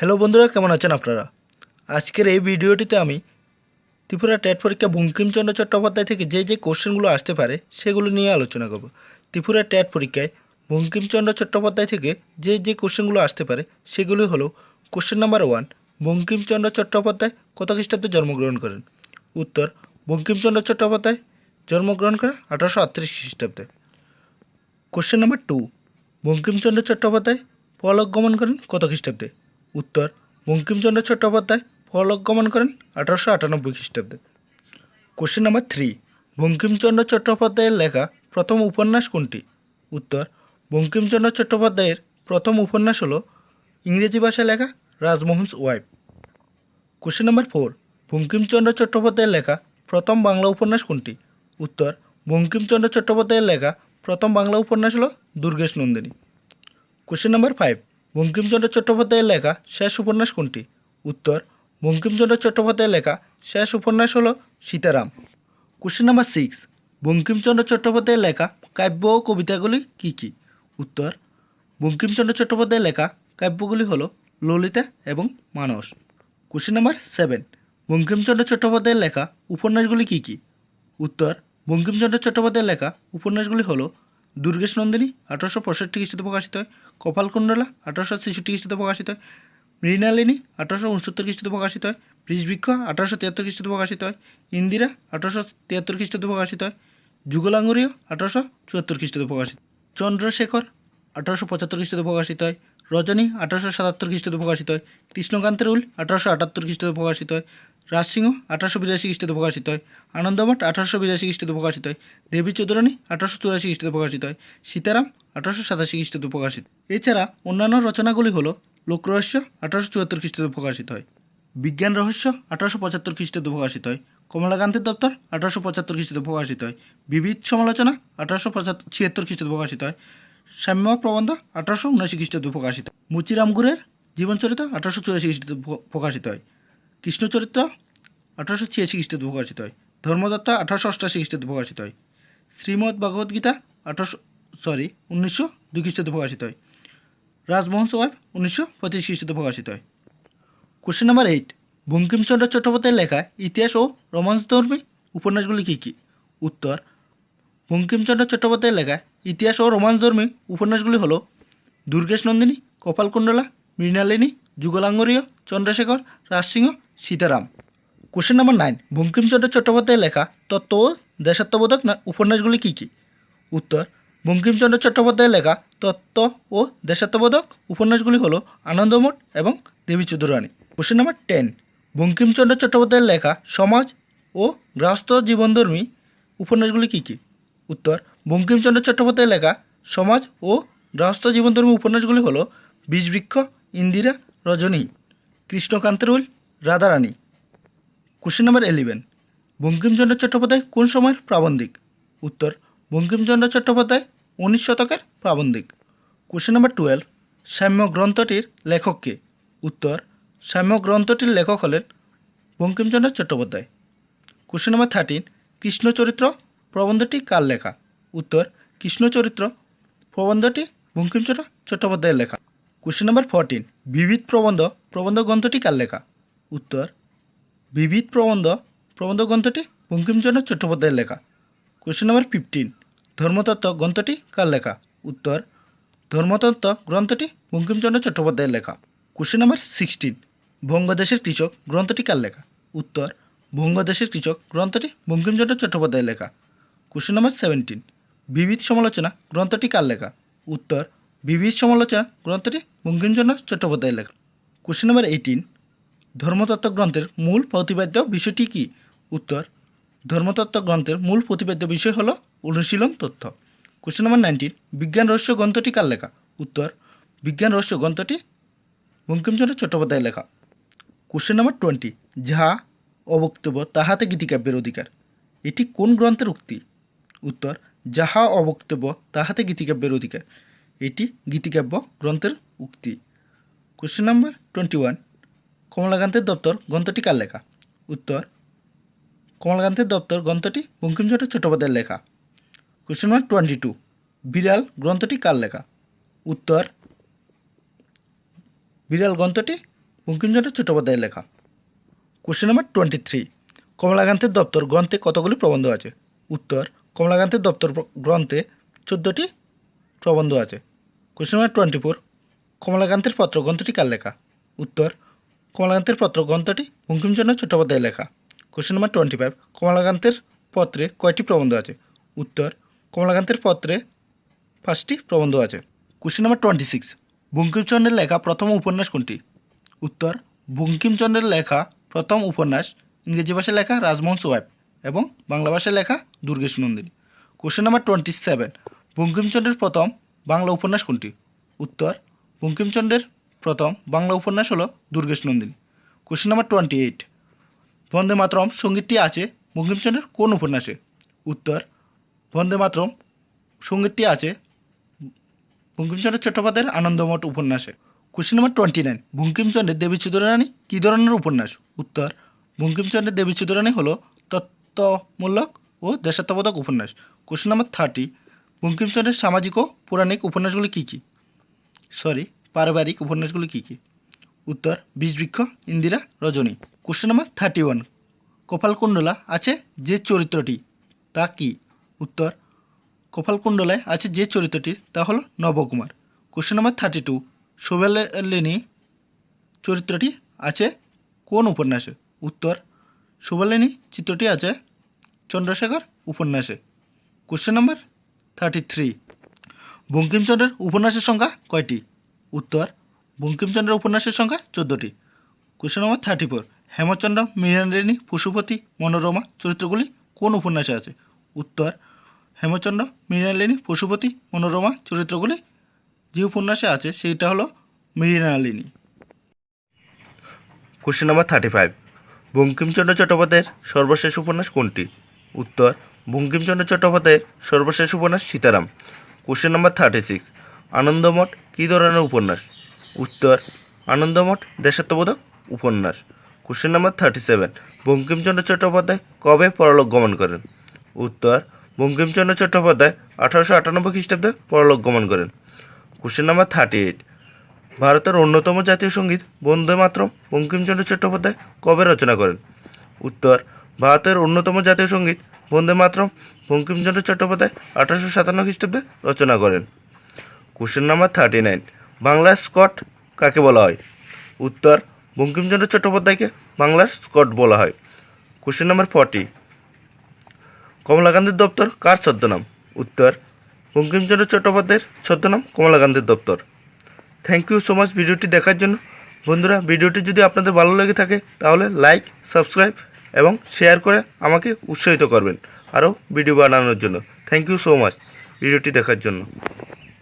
Hello বন্ধুরা, কেমন আছেন আপনারা? আজকের এই ভিডিওটিতে আমি ত্রিপুরা টেট পরীক্ষা বঙ্কিমচন্দ্র চট্টোপাধ্যায় থেকে যে যে কোশ্চেনগুলো আসতে পারে সেগুলো নিয়ে আলোচনা করব। ত্রিপুরা টেট পরীক্ষায় বঙ্কিমচন্দ্র চট্টোপাধ্যায় থেকে যে যে কোশ্চেনগুলো আসতে পারে সেগুলি হলো question number one, Bankimchandra Chattopadhyay কত খ্রিস্টাব্দে জন্মগ্রহণ করেন? উত্তর, বঙ্কিমচন্দ্র চট্টোপাধ্যায় জন্মগ্রহণ করেন আঠারোশো আটত্রিশ খ্রিস্টাব্দে। Question number two, Bankimchandra Chattopadhyay পরলোক গমন করেন কত খ্রিস্টাব্দে? উত্তর, বঙ্কিমচন্দ্র চট্টোপাধ্যায় পরলোক গমন করেন আঠারোশো আটানব্বই খ্রিস্টাব্দে। কোশ্চেন নাম্বার থ্রি বঙ্কিমচন্দ্র চট্টোপাধ্যায়ের লেখা প্রথম উপন্যাস কোনটি? উত্তর, বঙ্কিমচন্দ্র চট্টোপাধ্যায়ের প্রথম উপন্যাস হলো ইংরেজি ভাষায় লেখা Rajmohan's wife. Question number four Bankimchandra চট্টোপাধ্যায়ের লেখা প্রথম বাংলা উপন্যাস কোনটি? উত্তর, বঙ্কিমচন্দ্র চট্টোপাধ্যায়ের লেখা প্রথম বাংলা উপন্যাস হলো Durgesh Nandini. Question number five Bankimchandra চট্টোপাধ্যায়ের লেখা শেষ উপন্যাস কোনটি? উত্তর, বঙ্কিমচন্দ্র চট্টোপাধ্যায়ের লেখা শেষ উপন্যাস হলো Sitaram. Question number six Bankimchandra চট্টোপাধ্যায়ের লেখা কাব্য ও কবিতাগুলি কী কী? উত্তর, বঙ্কিমচন্দ্র চট্টোপাধ্যায়ের লেখা কাব্যগুলি হলো ললিতা এবং Manas. Question number seven Bankimchandra চট্টোপাধ্যায়ের লেখা উপন্যাসগুলি কী কী? উত্তর, বঙ্কিমচন্দ্র চট্টোপাধ্যায়ের লেখা উপন্যাসগুলি হলো দুর্গেশ নন্দিনী, আঠারোশো পঁয়ষট্টি খ্রিস্টাব্দে প্রকাশিত হয়। কপালকুণ্ডলা আঠারোশো ছেষট্টি খ্রিস্টাব্দে প্রকাশিত হয়। মৃণালিনী আঠারোশো উনসত্তর খ্রিস্টাব্দে প্রকাশিত হয়। বৃষবৃক্ষ আঠারোশো তিয়াত্তর খ্রিস্টাব্দে প্রকাশিত হয়। ইন্দিরা, আঠারোশো তিয়াত্তর খ্রিস্টাব্দে প্রকাশিত হয়। যুগলাঙ্গুরীয় আঠারোশো চুয়াত্তর খ্রিস্টাব্দে প্রকাশিত চন্দ্রশেখর, আঠারোশো পঁচাত্তর খ্রিস্টাব্দে প্রকাশিত হয়। রজনী আঠারোশো সাতাত্তর খ্রিস্টাব্দে প্রকাশিত হয় কৃষ্ণকান্তের উল আঠারোশো আটাত্তর খ্রিস্টাব্দে প্রকাশিত হয় রাজসিংহ আঠারোশো বিরাশি খ্রিস্টাব্দে প্রকাশিত হয় আনন্দমঠ আঠারোশো বিরাশি খ্রিস্টাব্দে প্রকাশিত হয় দেবী চৌধুরানী আঠারোশো চুরাশি খ্রিস্টাব্দে প্রকাশিত হয় সীতারাম আঠারোশো সাতাশি খ্রিস্টাব্দে প্রকাশিত এছাড়া অন্যান্য রচনাগুলি হলো লোকরহস্য আঠারোশো চুয়াত্তর খ্রিস্টাব্দে প্রকাশিত হয় বিজ্ঞান রহস্য আঠারোশো পঁচাত্তর খ্রিস্টাব্দে প্রকাশিত হয় কমলাকান্তের দপ্তর আঠারোশো পঁচাত্তর খ্রিস্টাব্দে প্রকাশিত হয় বিবিধ সমালোচনা আঠারোশো পঁচাত্তর ছিয়াত্তর খ্রিস্টাব্দে প্রকাশিত হয় সাম্য প্রবন্ধ আঠারোশো উনআশি খ্রিস্টাব্দে প্রকাশিত। মুচিরাম গুরের জীবনচরিত আঠারোশো চুরাশি খ্রিস্টাব্দে প্রকাশিত হয়। কৃষ্ণচরিত্র আঠারোশো ছিয়াশি খ্রিস্টাব্দে প্রকাশিত হয়। ধর্মদত্ত আঠারোশো অষ্টাশি খ্রিস্টাব্দে প্রকাশিত হয়। শ্রীমদ্ ভগবদ গীতা আঠারোশো, সরি, উনিশশো দুই খ্রিস্টাব্দে প্রকাশিত হয়। রাজমোহন সোয়াব উনিশশো পঁচিশ খ্রিস্টাব্দে প্রকাশিত হয়। কোশ্চেন নাম্বার এইট, বঙ্কিমচন্দ্র চট্টোপাধ্যায়ের লেখা ইতিহাস ও রোমাঞ্চধর্মী উপন্যাসগুলি কী কী? উত্তর, বঙ্কিমচন্দ্র চট্টোপাধ্যায়ের লেখা ইতিহাস ও রোমাঞ্চধর্মী উপন্যাসগুলি হল Durgesh Nandini, Kapalkundala, Mrinalini, Jugalanguriya, Chandrashekhar, Rajsingha, Sitaram. Question number nine Bankimchandra চট্টোপাধ্যায়ের লেখা তত্ত্ব ও দেশাত্মবোধক উপন্যাসগুলি কী কী? উত্তর, বঙ্কিমচন্দ্র চট্টোপাধ্যায়ের লেখা তত্ত্ব ও দেশাত্মবোধক উপন্যাসগুলি হল আনন্দমঠ এবং Devi Chaudhurani question number ten Bankimchandra চট্টোপাধ্যায়ের লেখা সমাজ ও গৃহস্থ জীবনধর্মী উপন্যাসগুলি কী কী? উত্তর, বঙ্কিমচন্দ্র চট্টোপাধ্যায়ের লেখা, সমাজ ও গৃহস্থ জীবনধর্মী উপন্যাসগুলি হল বীজবৃক্ষ, ইন্দিরা, রজনী, কৃষ্ণকান্তের উল Radharani. Question number eleven Bankimchandra Chattopadhyay কোন সময়ের প্রাবন্ধিক? উত্তর, বঙ্কিমচন্দ্র চট্টোপাধ্যায় উনিশ শতকের প্রাবন্ধিক। কোশ্চেন নাম্বার টুয়েলভ সাম্য গ্রন্থটির লেখক কে? উত্তর সাম্য গ্রন্থটির লেখক হলেন Bankimchandra Chattopadhyay. Question number thirteen Krishnacharitra প্রবন্ধটি কার লেখা? উত্তর কৃষ্ণচরিত্র প্রবন্ধটি বঙ্কিমচন্দ্র চট্টোপাধ্যায়ের লেখা। কোশ্চেন নাম্বার ফোরটিন বিবিধ প্রবন্ধ প্রবন্ধ গ্রন্থটি কার লেখা? উত্তর, বিবিধ প্রবন্ধ প্রবন্ধ গ্রন্থটি বঙ্কিমচন্দ্র চট্টোপাধ্যায়ের লেখা। কোশ্চেন নাম্বার ফিফটিন ধর্মতত্ত্ব গ্রন্থটি কার লেখা? উত্তর, ধর্মতত্ত্ব গ্রন্থটি বঙ্কিমচন্দ্র চট্টোপাধ্যায়ের লেখা। কোশ্চেন নাম্বার সিক্সটিন বঙ্গদেশের কৃষক গ্রন্থটি কার লেখা? উত্তর, বঙ্গদেশের কৃষক গ্রন্থটি বঙ্কিমচন্দ্র চট্টোপাধ্যায়ের লেখা। কোশ্চেন নাম্বার সেভেন্টিন বিবিধ সমালোচনা, গ্রন্থটি কার লেখা? উত্তর, বিবিধ সমালোচনা, গ্রন্থটি বঙ্কিমচন্দ্র চট্টোপাধ্যায়ের লেখা। কোশ্চেন নাম্বার এইটিন ধর্মতত্ত্ব গ্রন্থের মূল প্রতিপাদ্য বিষয়টি কী? উত্তর, ধর্মতত্ত্ব গ্রন্থের মূল প্রতিপাদ্য বিষয় হল অনুশীলন তথ্য। কোশ্চেন নাম্বার নাইনটিন বিজ্ঞান রহস্য গ্রন্থটি কার লেখা? উত্তর, বিজ্ঞান রহস্য গ্রন্থটি বঙ্কিমচন্দ্র চট্টোপাধ্যায়ের লেখা। কোশ্চেন নাম্বার টোয়েন্টি যাহা অবক্তব্য তাহাতে গীতিকাব্যের অধিকার। এটি কোন গ্রন্থের উক্তি? উত্তর, যাহা অবক্তব্য, তাহাতে গীতিকাব্যের অধিকার। এটি গীতিকাব্য গ্রন্থের উক্তি। কোশ্চেন নাম্বার টোয়েন্টি ওয়ান কমলাকান্তের দপ্তর, গ্রন্থটি কার লেখা? উত্তর, কমলাকান্তের দপ্তর, গ্রন্থটি বঙ্কিমচন্দ্র চট্টোপাধ্যায়ের লেখা। কোশ্চেন নাম্বার টোয়েন্টি টু বিড়াল গ্রন্থটি কার লেখা? উত্তর, বিড়াল গ্রন্থটি বঙ্কিমচন্দ্র চট্টোপাধ্যায়ের লেখা। কোশ্চেন নাম্বার টোয়েন্টি থ্রি কমলাকান্তের দপ্তর, গ্রন্থে কতগুলি প্রবন্ধ আছে? উত্তর কমলাকান্তের দপ্তর গ্রন্থে চোদ্দোটি প্রবন্ধ আছে। কোশ্চেন নাম্বার টোয়েন্টি ফোর কমলাকান্তের পত্র গ্রন্থটি কার লেখা? উত্তর, কমলাকান্তের পত্র গ্রন্থটি বঙ্কিমচন্দ্র চট্টোপাধ্যায়ের লেখা। কোশ্চেন নাম্বার টোয়েন্টি ফাইভ কমলাকান্তের পত্রে কয়টি প্রবন্ধ আছে? উত্তর, কমলাকান্তের পত্রে পাঁচটি প্রবন্ধ আছে। কোশ্চেন নাম্বার টোয়েন্টি সিক্স বঙ্কিমচন্দ্রের লেখা প্রথম উপন্যাস কোনটি? উত্তর, বঙ্কিমচন্দ্রের লেখা প্রথম উপন্যাস ইংরেজি ভাষায় লেখা রাজমোহন সোয়াব এবং বাংলা ভাষায় লেখা Durgeshnandini. Question number twenty seven বঙ্কিমচন্দ্রের প্রথম বাংলা উপন্যাস কোনটি? উত্তর, বঙ্কিমচন্দ্রের প্রথম বাংলা উপন্যাস হলো Durgeshnandini. Question number twenty eight Vande Mataram সঙ্গীতটি আছে বঙ্কিমচন্দ্রের কোন উপন্যাসে? উত্তর, বন্দে মাতরম সঙ্গীতটি আছে বঙ্কিমচন্দ্র চট্টোপাধ্যায়ের আনন্দমঠ উপন্যাসে। কোশ্চেন নাম্বার টোয়েন্টি নাইন বঙ্কিমচন্দ্রের দেবীচুদরানী রানী কী ধরনের উপন্যাস? উত্তর, বঙ্কিমচন্দ্রের দেবী দেবীচুদরানী হলো তত্ত্বমূলক ও দেশাত্মবোধক উপন্যাস। কোশ্চেন নাম্বার থার্টি বঙ্কিমচন্দ্রের সামাজিক ও পৌরাণিক উপন্যাসগুলি কী কী? সরি পারিবারিক উপন্যাসগুলি কী কী? উত্তর, Bishabriksha, Indira, Rajani. Question number thirty one Kapalkundala আছে যে চরিত্রটি, তা কি? উত্তর, কপালকুণ্ডলায় আছে যে চরিত্রটি, তা হলো Nabakumar. Question number thirty two Shobhalini চরিত্রটি আছে কোন উপন্যাসে? উত্তর শোভালিনী, চিত্রটি আছে চন্দ্রশেখর উপন্যাসে। কোশ্চেন নাম্বার থার্টি থ্রি বঙ্কিমচন্দ্রের উপন্যাসের সংখ্যা কয়টি? উত্তর, বঙ্কিমচন্দ্রের উপন্যাসের সংখ্যা চোদ্দোটি। Question number thirty four Hemchandra Mrinalini, Pashupati, Manorama চরিত্রগুলি কোন উপন্যাসে আছে? উত্তর হেমচন্দ্র মৃণালিনী, পশুপতি, মনোরমা চরিত্রগুলি যে উপন্যাসে আছে, সেইটা হলো Mrinalini. Question number thirty five Bankimchandra চট্টোপাধ্যায়ের সর্বশেষ উপন্যাস কোনটি? উত্তর, বঙ্কিমচন্দ্র চট্টোপাধ্যায়ের সর্বশেষ উপন্যাস Sitaram. Question number thirty six Anandamath কী ধরনের উপন্যাস? উত্তর, আনন্দমঠ দেশাত্মবোধক উপন্যাস। Question number thirty seven Bankimchandra Chattopadhyay কবে পরলোক গমন করেন? উত্তর, বঙ্কিমচন্দ্র চট্টোপাধ্যায় আঠারোশো আটানব্বই খ্রিস্টাব্দে পরলোক গমন করেন। কোশ্চেন নাম্বার থার্টি এইট ভারতের অন্যতম জাতীয় সংগীত বন্দে মাতরম বঙ্কিমচন্দ্র চট্টোপাধ্যায় কবে রচনা করেন? উত্তর, ভারতের অন্যতম জাতীয় সংগীত বন্দে মাতরম বঙ্কিমচন্দ্র চট্টোপাধ্যায় আঠারোশো সাতান্ন খ্রিস্টাব্দে রচনা করেন। কোশ্চেন নাম্বার থার্টি নাইন বাংলার স্কট কাকে বলা হয়? উত্তর, বঙ্কিমচন্দ্র চট্টোপাধ্যায়কে বাংলার স্কট বলা হয়। কোশ্চেন নাম্বার ফর্টি কমলা গান্ধীর দপ্তর কার ছদ্মনাম? উত্তর, বঙ্কিমচন্দ্র চট্টোপাধ্যায়ের ছদ্মনাম কমলা গান্ধীর দপ্তর। থ্যাংক ইউ সো মাচ ভিডিওটি দেখার জন্য। বন্ধুরা, ভিডিওটি যদি আপনাদের ভালো লেগে থাকে, তাহলে লাইক সাবস্ক্রাইব এবং শেয়ার করে আমাকে উৎসাহিত করবেন আরও ভিডিও বানানোর জন্য। থ্যাংক ইউ সো মাচ ভিডিওটি দেখার জন্য।